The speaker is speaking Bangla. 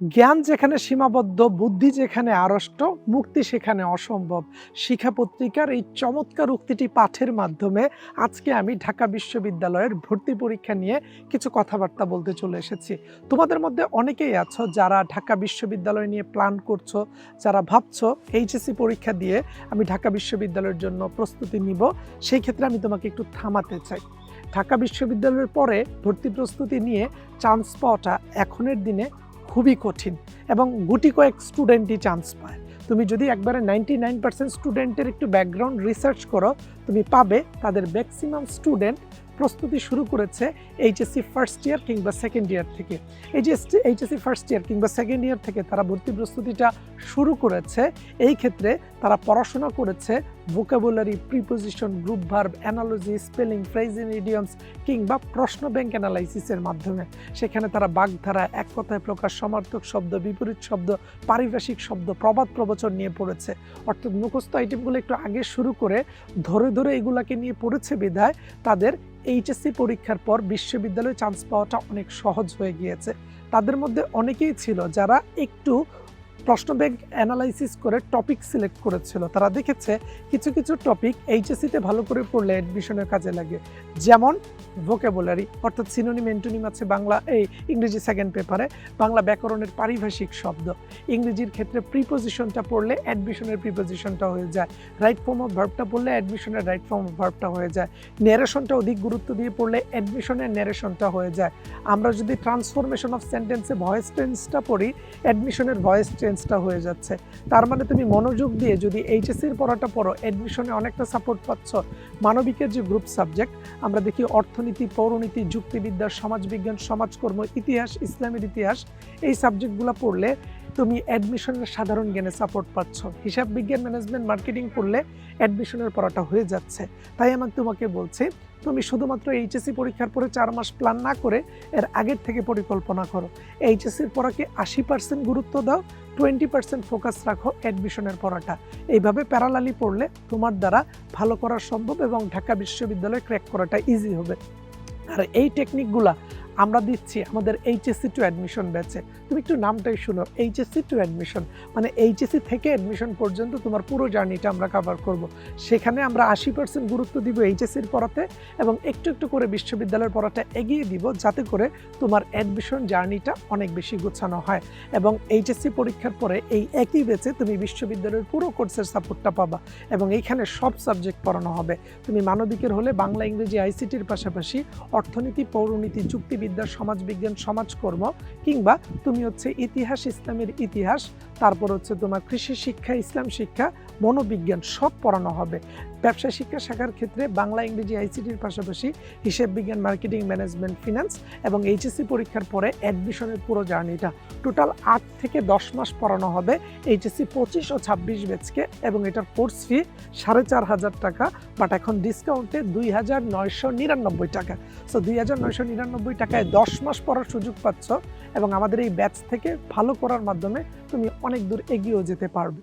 জ্ঞান যেখানে সীমাবদ্ধ, বুদ্ধি যেখানে আড়ষ্ট, মুক্তি সেখানে অসম্ভব। শিক্ষা পত্রিকার এই চমৎকার উক্তিটি পাঠের মাধ্যমে আজকে আমি ঢাকা বিশ্ববিদ্যালয়ের ভর্তি পরীক্ষা নিয়ে কিছু কথাবার্তা বলতে চলে এসেছি। তোমাদের মধ্যে অনেকেই আছো যারা ঢাকা বিশ্ববিদ্যালয় নিয়ে প্ল্যান করছ, যারা ভাবছ এইচএসসি পরীক্ষা দিয়ে আমি ঢাকা বিশ্ববিদ্যালয়ের জন্য প্রস্তুতি নিব, সেই ক্ষেত্রে আমি তোমাকে একটু থামাতে চাই। ঢাকা বিশ্ববিদ্যালয়ের পরে ভর্তি প্রস্তুতি নিয়ে চান্স পাওয়াটা এখনের দিনে খুবই কঠিন এবং গুটি কয়েক স্টুডেন্টই চান্স পায়। তুমি যদি একবারে নাইনটি নাইন পার্সেন্ট স্টুডেন্টের একটু ব্যাকগ্রাউন্ড রিসার্চ করো, তুমি পাবে তাদের ম্যাক্সিমাম স্টুডেন্ট প্রস্তুতি শুরু করেছে এইচএসসি ফার্স্ট ইয়ার কিংবা সেকেন্ড ইয়ার থেকে। এই যে এইচএসসি ফার্স্ট ইয়ার কিংবা সেকেন্ড ইয়ার থেকে তারা ভর্তি প্রস্তুতিটা শুরু করেছে। এই ক্ষেত্রে তারা পড়াশোনা করেছে vocabulary preposition group verb analogy spelling phrasing idioms কিংবা প্রশ্ন ব্যাংক অ্যানালাইসিসের মাধ্যমে। সেখানে তারা বাগধারা, এক কথায় প্রকাশ, সমার্থক শব্দ, বিপরীত শব্দ, পারিভাষিক শব্দ, প্রবাদ প্রবচন নিয়ে পড়েছে। অর্থাৎ মুখস্থ আইটেমগুলো একটু আগে শুরু করে ধরে ধরে এগুলাকে নিয়ে পড়েছে বিধায় তাদের এইচএসসি পরীক্ষার পর বিশ্ববিদ্যালয়ে চান্স পাওয়াটা অনেক সহজ হয়ে গিয়েছে। তাদের মধ্যে অনেকেই ছিল যারা একটু প্রশ্ন ব্যাংক অ্যানালাইসিস করে টপিক সিলেক্ট করেছিল। তারা দেখেছে কিছু কিছু টপিক এইচএসসিতে ভালো করে পড়লে অ্যাডমিশনের কাজে লাগে। যেমন ভোকাবুলারি অর্থাৎ সিনোনিম এন্টোনিম আছে বাংলা, এই ইংরেজি সেকেন্ড পেপারে বাংলা ব্যাকরণের পারিভাষিক শব্দ। ইংরেজির ক্ষেত্রে প্রিপোজিশনটা পড়লে অ্যাডমিশনের প্রিপোজিশনটা হয়ে যায়। রাইট ফর্ম অফ ভার্বটা পড়লে অ্যাডমিশনের রাইট ফর্ম অফ ভার্বটা হয়ে যায়। ন্যারেশনটা অধিক গুরুত্ব দিয়ে পড়লে অ্যাডমিশনের ন্যারেশনটা হয়ে যায়। আমরা যদি ট্রান্সফরমেশন অফ সেন্টেন্সে ভয়েস টেন্সটা পড়ি অ্যাডমিশনের ভয়েস টেন্সটা হয়ে যাচ্ছে। তার মানে তুমি মনোযোগ দিয়ে যদি এইচএসসির পড়াটা পড়ো অ্যাডমিশনে অনেকটা সাপোর্ট পাচ্ছ। মানবিকের যে গ্রুপ সাবজেক্ট আমরা দেখি অর্থনীতি, পৌরনীতি, যুক্তিবিদ্যা সমাজবিজ্ঞান সমাজকর্ম, ইতিহাস, ইসলামের ইতিহাস, এই সাবজেক্টগুলো পড়লে তুমি অ্যাডমিশনের সাধারণ জ্ঞানে সাপোর্ট পাচ্ছ। হিসাব বিজ্ঞান ম্যানেজমেন্ট মার্কেটিং পড়লে অ্যাডমিশনের পড়াটা হয়ে যাচ্ছে। তাই আমি তোমাকে বলছি, তুমি শুধুমাত্র এইচএসসি পরীক্ষার পরে চার মাস প্ল্যান না করে এর আগের থেকে পরিকল্পনা করো। এইচএসসির পড়াকে আশি পার্সেন্ট গুরুত্ব দাও টোয়েন্টি পার্সেন্ট ফোকাস রাখো অ্যাডমিশনের পড়াটা। এইভাবে প্যারালালি পড়লে তোমার দ্বারা ভালো করা সম্ভব এবং ঢাকা বিশ্ববিদ্যালয়ে ক্র্যাক করাটা ইজি হবে। আর এই টেকনিকগুলা আমরা দিচ্ছি আমাদের এইচএসসি টু অ্যাডমিশন ব্যাচে তুমি একটু নামটাই শুনো। এইচএসসি টু অ্যাডমিশন মানে এইচএসসি থেকে অ্যাডমিশন পর্যন্ত তোমার পুরো জার্নিটা আমরা কভার করব। সেখানে আমরা আশি পার্সেন্ট গুরুত্ব দিব এইচএসসির পড়াতে এবং একটু একটু করে বিশ্ববিদ্যালয়ের পড়াটা এগিয়ে দিব, যাতে করে তোমার অ্যাডমিশন জার্নিটা অনেক বেশি গোছানো হয়। এবং এইচএসসি পরীক্ষার পরে এই একই বেচে তুমি বিশ্ববিদ্যালয়ের পুরো কোর্সের সাপোর্টটা পাবা এবং এইখানে সব সাবজেক্ট পড়ানো হবে। তুমি মানবিকের হলে বাংলা, ইংরেজি আইসিটির পাশাপাশি অর্থনীতি, পৌরনীতি যুক্তিবিদ্যা সমাজবিজ্ঞান, সমাজকর্ম কিংবা তুমি হচ্ছে ইতিহাস, ইসলামের ইতিহাস, তারপর হচ্ছে তোমার কৃষি শিক্ষা, ইসলাম শিক্ষা, মনোবিজ্ঞান সব পড়ানো হবে। ব্যবসা শিক্ষা শাখার ক্ষেত্রে বাংলা, ইংরেজি আইসিটির পাশাপাশি হিসেব বিজ্ঞান, মার্কেটিং, ম্যানেজমেন্ট, ফিনান্স এবং এইচএসসি পরীক্ষার পরে অ্যাডমিশনের পুরো জার্নিটা টোটাল আট থেকে দশ মাস পড়ানো হবে এইচএসসি পঁচিশ ও ছাব্বিশ ব্যাচকে এবং এটার কোর্স ফি সাড়ে চার হাজার টাকা, বাট এখন ডিসকাউন্টে দুই হাজার নয়শো নিরানব্বই টাকা। সো দুই হাজার নয়শো নিরানব্বই টাকায় দশ মাস পড়ার সুযোগ পাচ্ছ এবং আমাদের এই ব্যাচ থেকে ভালো করার মাধ্যমে তুমি অনেক দূর এগিয়েও যেতে পারবে।